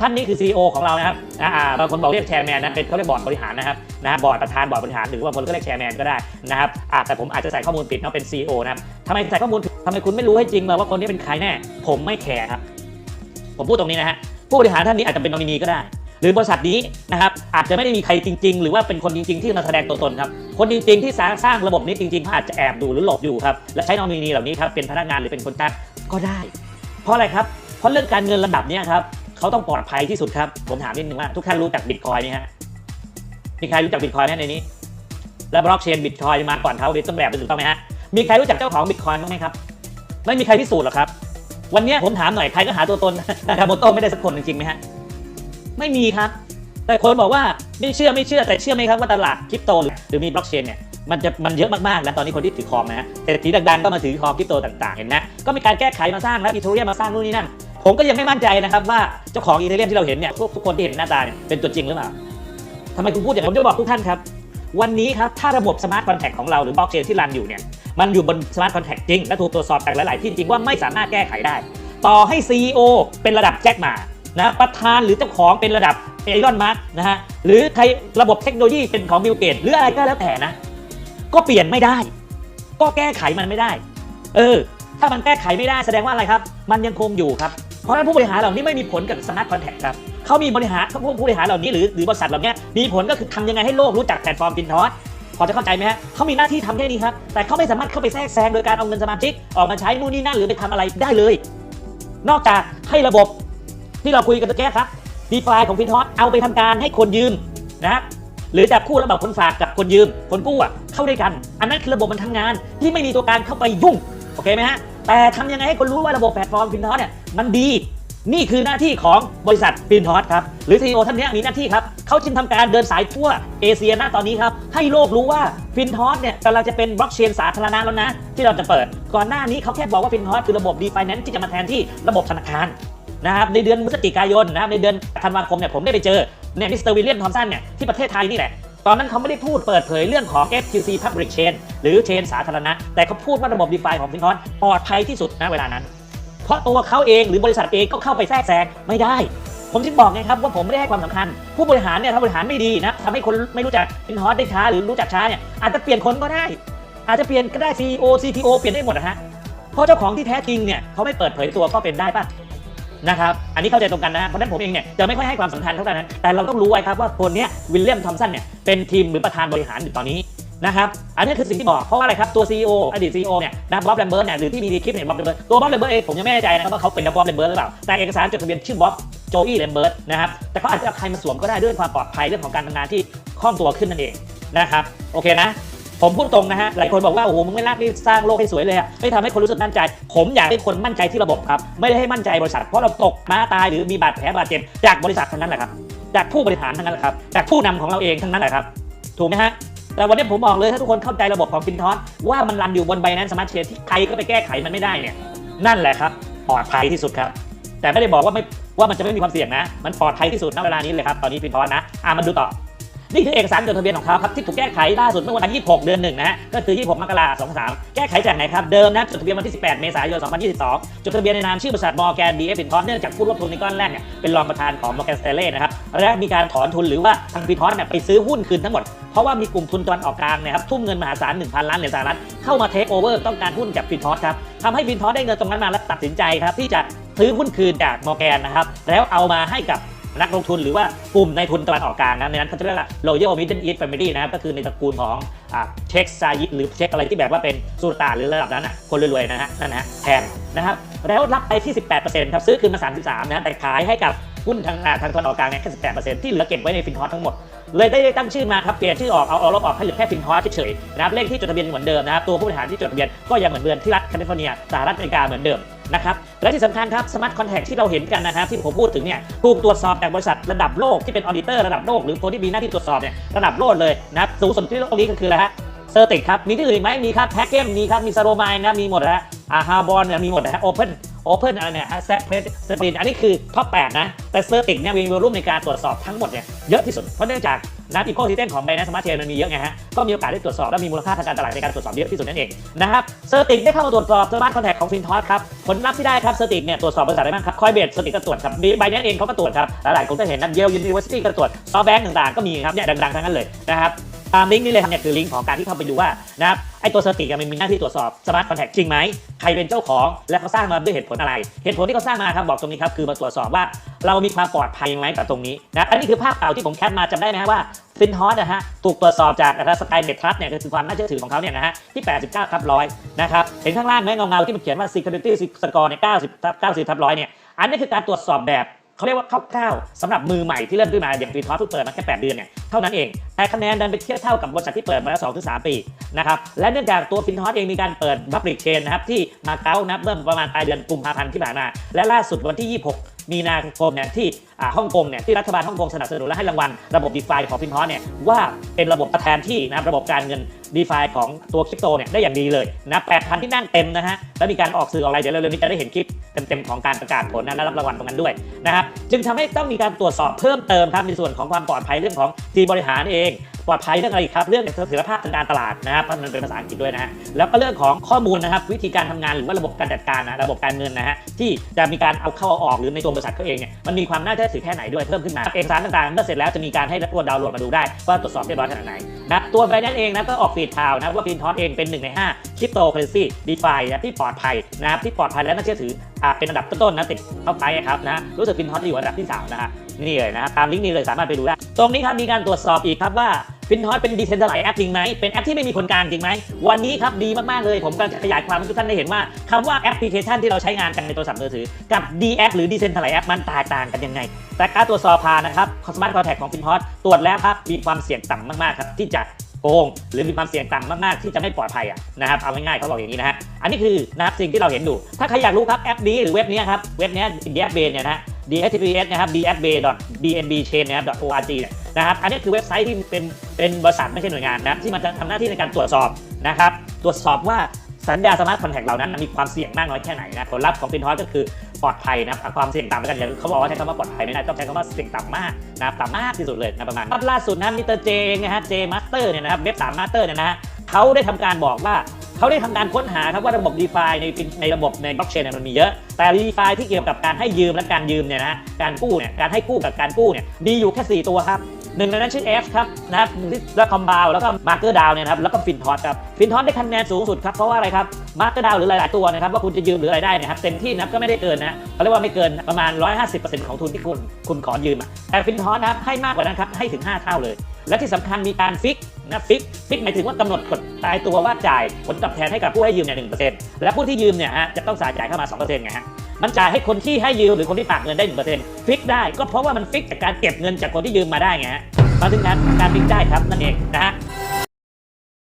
ท่านนี้คือ CEO ของเรานะครับอ่าบางคนบอกเรียกแชร์แมนนะเป็นเขาเรียกบอร์ดบริหารนะครับนะฮะบอร์ดประธานบอร์ดบริหารหรือว่าบางคนก็เรียกแชร์แมนก็ได้นะครับอ่าแต่ผมอาจจะใส่ข้อมูลผิดเนาะเป็น CEO นะครับทำไมใส่ข้อมูลผิดทำไมคุณไม่รู้ให้จริงเลยว่าคนนี้เป็นใครแน่ ผมไม่แคร์ครับ ผมพูดตรงนี้นะฮะผู้บริหารท่านนี้อาจจะเป็นนอมินีก็ได้หรือบริษัทนี้นะครับอาจจะไม่ได้มีใครจริง ๆ หรือว่าเป็นคนจริง ๆ ที่มาแสดงตัวตนครับคนจริง ๆ ที่สร้างสร้างระบบนี้จริงๆเขาอาจจะแอบดูหรือหลบอยู่ครับและใช้นอมินีเหล่านี้ครับเป็นพนักงานหรือเป็นคนจ้างก็ได้ เพราะอะไรครับเพราะเรื่องการเงินระดับนี้ครับ เขาต้องปลอดภัยที่สุดครับ ผมถามนิดนึงว่าทุกท่านรู้จักบิตคอยไหมฮะมีใครรู้จักบิตคอยไหมในนี้ และบล็อกเชนบิตคอยมาก่อนเขาเป็นต้นแบบเป็นถูกต้องไหมฮะมีใครรู้จักเจ้าของบิตคอยบ้างไหมครับ ไม่มีใครพิสูจน์หรอกครับ วันนี้ผมถามหน่อยใครก็หาตัวตนนากาโมโต้ไม่ได้สักคนจริงๆไหมฮะไม่มีครับ แต่คนบอกว่าไม่เชื่อไม่เชื่อแต่เชื่อไหมครับว่าตลาดคริปโตหรือมีบล็อกเชนเนี่ยมันจะมันเยอะมากๆแล้วตอนนี้คนที่ถือคอมนะฮะแต่ทีดังๆก็มาถือคอมคริปโตต่างๆเห็นไหมก็มีการแก้ไขมาสร้างแล้วอีเทเรียมมาสร้างนู่นนี่นั่น ผมก็ยังไม่มั่นใจนะครับว่าเจ้าของอีเทเรียมที่เราเห็นเนี่ยทุกคนที่เห็นหน้าตาเนี่ยเป็นตัวจริงหรือเปล่าทำไมคุณพูดอย่างนั้ผมจะบอกทุกท่านครับ วันนี้ครับถ้าระบบสมาร์ทคอนแท็กของเราหรือบล็อกเชนที่รันอยู่เนี่ยมันอยู่บนสมาร์ทคอนแท็กจริง และถูกตรวจสอบจากหลาย ๆ ที่จริงว่าไม่สามารถแก้ไขได้ ต่อให้ CEO เป็นระดับแจ็คหมานะประธานหรือเจ้าของเป็นระดับเอลอนมาร์กนะฮะหรือใครระบบเทคโนโลยีเป็นของบิลเกตหรืออะไรก็แล้วแต่นะ ก็เปลี่ยนไม่ได้ ก็แก้ไขมันไม่ได้ เออ ถ้ามันแก้ไขไม่ได้แสดงว่าอะไรครับ มันยังคงอยู่ครับ เพราะนั้นผู้บริหารเหล่านี้ไม่มีผลกับสมาร์ทคอนแทคครับเขามีบริหารผู้ผู้บริหารเหล่านี้หรือหรือบริษัทเหล่านี้มีผลก็คือทำยังไงให้โลกรู้จักแพลตฟอร์ม Pinterest พอจะเข้าใจไหมฮะเขามีหน้าที่ทำแค่นี้ครับ แต่เขาไม่สามารถเข้าไปแทรกแซงโดยการเอาเงินสมาชิกออกมาใช้นู่นนี่นั่นหรือไปทำอะไรได้เลย นอกจากให้ระบบที่เราคุยกันตะแก้ครับดีฟายของ Pinterest เอาไปทำการให้คนยืมนะหรือจับคู่ระหว่างคนฝากกับคนยืม คนกู้อะเข้าด้วยกัน อันนั้นคือระบบมันทำงานที่ไม่มีตัวการเข้าไปยุ่ง โอเคไหมฮะ แต่ทำยังไงให้คนรู้ว่าระบบแพลตฟอร์มฟินทอสเนี่ยมันดี นี่คือหน้าที่ของบริษัทฟินทอสครับ หรือ CEO ท่านนี้มีหน้าที่ครับ เขาจึงทำการเดินสายทั่วเอเชียณตอนนี้ครับ ให้โลกรู้ว่าฟินทอสเนี่ยกำลังจะเป็นบล็อกเชนสาธารณะแล้วนะ ที่เราจะเปิด ก่อนหน้านี้เขาแค่บอกว่าฟินทอสคือระบบดีไฟแนนซ์ที่จะมาแทนที่ระบบธนาคารนะครับในเดือนพฤศจิกายนนะครับในเดือนธันวาคมเนี่ยผมได้ไปเจอเนี่ยมิสเตอร์วิลเลียมทอมสันเนี่ยที่ประเทศไทยนี่แหละ ตอนนั้นเขาไม่ได้พูดเปิดเผยเรื่องของ FTC Public Chain หรือเชนสาธารณะ แต่เขาพูดว่าระบบ DeFi ของฟินทอนปลอดภัยที่สุดณเวลานั้น เพราะตัวเขาเองหรือบริษัทเองก็เข้าไปแทรกแซงไม่ได้ ผมจึงบอกไงครับว่าผมไม่ได้ให้ความสำคัญ ผู้บริหารเนี่ยถ้าบริหารไม่ดีนะทำให้คนไม่รู้จักฟินทอนได้ช้าหรือรู้จักช้าเนี่ยอาจจะเปลี่ยนคนก็ได้ อาจจะเปลี่ยนก็ได้ CEO CTO เปลี่ยนได้หมดนะฮะเพราะเจ้าของที่แท้จริงเนี่ยเขาไม่เปิดเผยตัวก็เป็นได้ป่ะ นะครับ อันนี้เข้าใจตรงกันนะ เพราะฉะนั้นผมเองเนี่ยจะไม่ค่อยให้ความสำคัญเท่านั้น แต่เราต้องรู้ไว้ครับว่าคนเนี้ยวิลเลียมทอมสันเนี่ยเป็นทีมหรือประธานบริหารอยู่ตอนนี้นะครับ อันนี้คือสิ่งที่บอก เพราะว่าอะไรครับ ตัว CEO อดีต CEO เนี่ยนะบ๊อบแลมเบิร์ตเนี่ยหรือที่มีคลิปเนี่ยบ๊อบแลมเบิร์ตตัวบ๊อบแลมเบิร์ตเองผมยังไม่แน่ใจนะครับว่าเขาเป็นบ๊อบแลมเบิร์ตหรือเปล่า แต่เอกสารจดทะเบียนชื่อบ๊อบโจอี้แลมเบิร์ตนะครับ แต่เขาอาจจะเอาใครมาสวมก็ได้ด้วยความปลอดภัยเรื่องของการทำงานที่คล่องตัวขึ้นนั่นเองนะครับ โอเคนะ ผมพูดตรงนะฮะ หลายคนบอกว่า โอ้โห มึงไม่รักนี่สร้างโลกให้สวยเลยอะไม่ทำให้คนรู้สึกมั่นใจ ผมอยากให้คนมั่นใจที่ระบบครับ ไม่ได้ให้มั่นใจบริษัท เพราะเราตกม้าตายหรือมีบาดแผลบาดเจ็บจากบริษัททั้งนั้นแหละครับ จากผู้บริหารทั้งนั้นแหละครับ จากผู้นำของเราเองทั้งนั้นแหละครับ ถูกไหมฮะ แต่วันนี้ผมบอกเลยถ้าทุกคนเข้าใจระบบของฟินทอสว่ามันรันอยู่บนไบแนนสมาร์ทเชนที่ใครก็ไปแก้ไขมันไม่ได้เนี่ย นั่นแหละครับ ปลอดภัยที่สุดครับ แต่ไม่ได้บอกว่าไม่ว่ามันจะไม่มีความเสี่ยงนะ มันปลอดภัยที่สุดณเวลานี้เลยครับ ตอนนี้ฟินทอสนะ อะมาดูต่อ นี่คือเอกสารจดทะเบียนของเขาครับที่ถูกแก้ไขล่าสุดเมื่อวันที่26 เดือนหนึ่งนะฮะก็คือ 26 มกราคม 23 แก้ไขจากไหนครับเดิมนะจดทะเบียนวันที่ 18 เมษายน 2022 จดทะเบียนในนามชื่อบริษัทมอร์แกนดีเอฟฟินทอสเนื่องจากผู้ร่วมทุนในก้อนแรกเนี่ยเป็นรองประธานของมอร์แกนสเตเล่นะครับและมีการถอนทุนหรือว่าทางฟินทอสเนี่ยไปซื้อหุ้นคืนทั้งหมดเพราะว่ามีกลุ่มทุนตะวันออกกลางนะครับทุ่มเงินมหาศาล1,000 ล้านเหรียญสหรัฐเข้ามาเทคโอเวอร์ต้องการหุ้นจากฟินทอสครับทำให้ฟินทอสได้เงินตรงนั้นมาและตัดสินใจครับที่จะซื้อหุ้นคืนจากมอร์แกนนะครับแล้วเอามาให้กับ นักลงทุนหรือว่ากลุ่มในทุนตะวันออกกลางนะในนั้นเขาจะเรียกว่า Royal Middle East Family นะครับก็คือในตระกูลของอ่าเช็คซายิหรือเช็คอะไรที่แบบว่าเป็นสุลต่านหรือระดับนั้นอะคนรวยๆนะฮะนั่นนะฮะแทนนะครับแล้วรับไปที่ 18%ครับซื้อคืนมา 33นะแต่ขายให้กับ หุ้นทางทางตะวันออกกลางเนี่ยแค่18%ที่เหลือเก็บไว้ในฟินทอสทั้งหมด เลยได้ตั้งชื่อมาครับเปลี่ยนชื่อออกเอาเอาลบออกให้เหลือแค่ฟินทอสเฉยๆนะครับเลขที่จดทะเบียนเหมือนเดิมนะครับตัวผู้บริหารที่จดทะเบียนก็ยังเหมือนเดิมที่รัฐแคลิฟอร์เนียสหรัฐอเมริกาเหมือนเดิมนะครับและที่สำคัญครับสมาร์ทคอนแทคที่เราเห็นกันนะครับที่ผมพูดถึงเนี่ยถูกตรวจสอบจากบริษัทระดับโลกที่เป็นออดิเตอร์ระดับโลกหรือคนที่มีหน้าที่ตรวจสอบเนี่ยระดับโลกเลยนะครับสูงสุดที่โลกนี้ก็คืออะไรฮะเซอร์ติกครับมีที่อื่นอีกไหมมีครับแพ็กเกมมีครับมีซาโรมายนะมีหมดนะฮะอาฮาบอลเนี่ยมีหมดนะฮะโอเพน Open อะไรเนี่ย Asset p r e s e r i n อันนี้คือท็อป 8 นะ แต่ Certic เนี่ยมีวอลุ่มในการตรวจสอบทั้งหมดเนี่ยเยอะที่สุด เพราะเนื่องจากนะอีโคซิสเต็มของ Binance Smart Chain มันมีเยอะไงฮะ ก็มีโอกาสได้ตรวจสอบและมีมูลค่าทางการตลาดในการตรวจสอบเยอะที่สุดนั่นเองนะครับ Certic ได้เข้ามาตรวจสอบ Smart Contract ของ FinToS ครับผลลัพธ์ที่ได้ครับ Certic เนี่ยตรวจสอบบริษัทอะไรบ้างครับ Coinbase Certic ก็ตรวจครับ Binance เองเขาก็ตรวจครับหลายๆคนก็เห็นนะ Yale University ก็ตรวจ SoftBank ต่างๆก็มีครับเนี่ยดังๆทั้งนั้นเลยนะครับ ตามลิงก์นี้เลยครับเนี่ยคือลิงก์ของการที่เข้าไปดูว่านะครับไอตัวสติมันมีหน้าที่ตรวจสอบสมาร์ทคอนแทคจริงไหมใครเป็นเจ้าของและเขาสร้างมาด้วยเหตุผลอะไร เหตุผลที่เขาสร้างมาครับบอกตรงนี้ครับคือมาตรวจสอบว่าเรามีความปลอดภัยไหมกับตรงนี้นะอันนี้คือภาพเก่าที่ผมแคปมาจำได้ไหมว่าฟินฮอสนะฮะถูกตรวจสอบจากสกายเมทรัสเนี่ยคือความน่าเชื่อถือของเขาเนี่ยนะฮะที่ 89ทับร้อยนะครับเห็นข้างล่างไหมเงาๆที่มันเขียนว่า security score เนี่ย90ทับ90ทับร้อยเนี่ยอันนี้คือการตรวจสอบแบบ เขาเรียกว่าคร่าวๆสำหรับมือใหม่ที่เริ่มขึ้นมาอย่างฟีทอสเพิ่งเปิดมาแค่8เดือนเนี่ยเท่านั้นเองแต่คะแนนดันไปเทียบเท่ากับบริษัทที่เปิดมาแล้ว2ถึง3ปีนะครับและเนื่องจากตัวฟินทอสเองมีการเปิดบัฟริกเชนนะครับที่มาเก๊านะเมื่อประมาณปลายเดือนกุมภาพันธ์ที่ผ่านมาและล่าสุดวันที่ 26 มีนาคมเนี่ยที่ฮ่องกงเนี่ยที่รัฐบาลฮ่องกงสนับสนุนและให้รางวัลระบบ d e f i ของฟินทอสเนี่ยว่าเป็นระบบประแทนที่นะระบบการเงิน d e f i ของตัวคริปโตเนี่ยได้อย่างดีเลยนะ8,000ที่นั่งเต็มนะฮะแล้วมีการออกสื่อออกอะไรเดี๋ยวเร็วๆนี้จะได้เห็นคลิปเต็มๆของการประกาศผลนะรับรางวัลตรงนั้นด้วยนะครับจึงทำให้ต้องมีการตรวจสอบเพิ่มเติมครับในส่วนของความปลอดภัยเรื่องของทีมบริหารเอง ปลอดภัยเรื่องอะไรครับเรื่องเสถียรภาพทางการตลาดนะครับเพราะมันเป็นภาษาอังกฤษด้วยนะฮะแล้วก็เรื่องของข้อมูลนะครับ วิธีการทำงานหรือว่าระบบการจัดการนะระบบการเงินนะฮะที่จะมีการเอาเข้าเอาออกหรือในตัวบริษัทเขาเองเนี่ยมันมีความน่าเชื่อถือแค่ไหนด้วยเพิ่มขึ้นมาเอกสารต่างๆเมื่อเสร็จแล้วจะมีการให้ตัวดาวน์โหลดมาดูได้ว่าตรวจสอบเรียบร้อยขนาดไหนนะตัวไบแนนเองนะก็ออกฟีดข่าวนะว่าฟินทอสเองเป็นหนึ่งในห้าคริปโตเคอเรนซีดีฟานะที่ปลอดภัยนะครับที่ปลอดภัยและน่าเชื่อถืออ่าเป็นอันดับต้นๆนะติดเข้าไปครับนะรู้สึกฟินทอสอยู่อันดับที่สามนะฮะนี่เลยนะตามลิงก์นี้เลยสามารถไปดูได้ ตรงนี้ครับมีการตรวจสอบอีกครับว่าฟินทอสเป็นดีเซนทรัลไลแอปจริงไหมเป็นแอปที่ไม่มีคนกลางจริงไหมวันนี้ครับดีมากๆเลย ผมกำลังจะขยายความให้ทุกท่านได้เห็นว่าคำว่าแอปพลิเคชันที่เราใช้งานกันในโทรศัพท์มือถือ กับ D app หรือ Decentralized App มันแตกต่างกันยังไง แต่การตรวจสอบผ่านนะครับ Smart Contract ของ FinHot ตรวจแล้วครับมีความเสี่ยงต่ำมากๆครับที่จะโกงหรือมีความเสี่ยงต่ำมาก ๆ ที่จะไม่ปลอดภัยอะนะครับเอาง่ายๆเขาบอกอย่างนี้นะฮะอันนี้คือนะครับสิ่งที่เราเห็นอยู่ ถ้าใครอยากรู้ครับแอปนี้หรือเว็บนี้ครับเว็บนี้ d f b เนี่ยนะฮะ DHTPS นะครับ dfb.dnbchain นะครับ .org เนี่ยนะครับ อันนี้คือเว็บไซต์ที่เป็นเป็นบริษัทไม่ใช่หน่วยงานนะที่มันจะทำหน้าที่ในการตรวจสอบนะครับ ตรวจสอบว่าสัญญาสมาร์ทคอนแทคเหล่านั้นมีความเสี่ยงมากน้อยแค่ไหนนะผลลัพธ์ของฟินทอสก็คือปลอดภัยนะครับความเสี่ยงต่ำแล้วกันอย่าเขาบอกว่าใช้คำว่าปลอดภัยไม่ได้ต้องใช้คำว่าเสี่ยงต่ำมากนะครับต่ำมากที่สุดเลยนะประมาณล่าสุดนะมิสเตอร์เจเองนะฮะเจมาสเตอร์เนี่ยนะครับเว็บสามมาสเตอร์เนี่ยนะฮะเขาได้ทำการบอกว่า เขาได้ทำการค้นหาครับว่าระบบ d e f i ในในระบบในบล็อกเชนมันมีเยอะ แต่ d e f i ที่เกี่ยวกับการให้ยืมและการยืมเนี่ยนะการกู้เนี่ยการให้กู้กับการกู้เนี่ยมีอยู่แค่ 4 ตัวครับหนึ่งในนั้นชื่อ F ครับนะครับแล้วคอมบาวแล้วก็มาร์เกอร์ดาวเนี่ยนะครับแล้วก็ฟินทอสครับฟินทอสได้คะแนนสูงสุดครับเพราะว่าอะไรครับมาร์เกอร์ดาวหรือหลาย ๆ ตัวนะครับว่าคุณจะยืมหรืออะไรได้เนะครับเต็มที่นะก็ไม่ได้เกินนะเขาเรียกว่าไม่เกินประมาณ 150%ของทุนที่คุณคุณขอยืมอะแต่ฟินทอสนะครับให้มากกว่านั้นครับให้ถึง 5 เท่าเลย และที่สำคัญมีการฟิกนะฟิกฟิกหมายถึงว่ากำหนดกฎตายตัวว่าจ่ายผลตอบแทนให้กับผู้ให้ยืมเนี่ยหนึ่งเปอร์เซ็นต์และผู้ที่ยืมเนี่ยฮะจะต้องสายจ่ายเข้ามาสองเปอร์เซ็นต์ไงฮะมันจ่ายให้คนที่ให้ยืมหรือคนที่ฝากเงินได้หนึ่งเปอร์เซ็นต์ฟิกได้ก็เพราะว่ามันฟิกจากการเก็บเงินจากคนที่ยืมมาได้ไงฮะมาถึงนั้นการฟิกได้ครับนั่นเองนะฮะ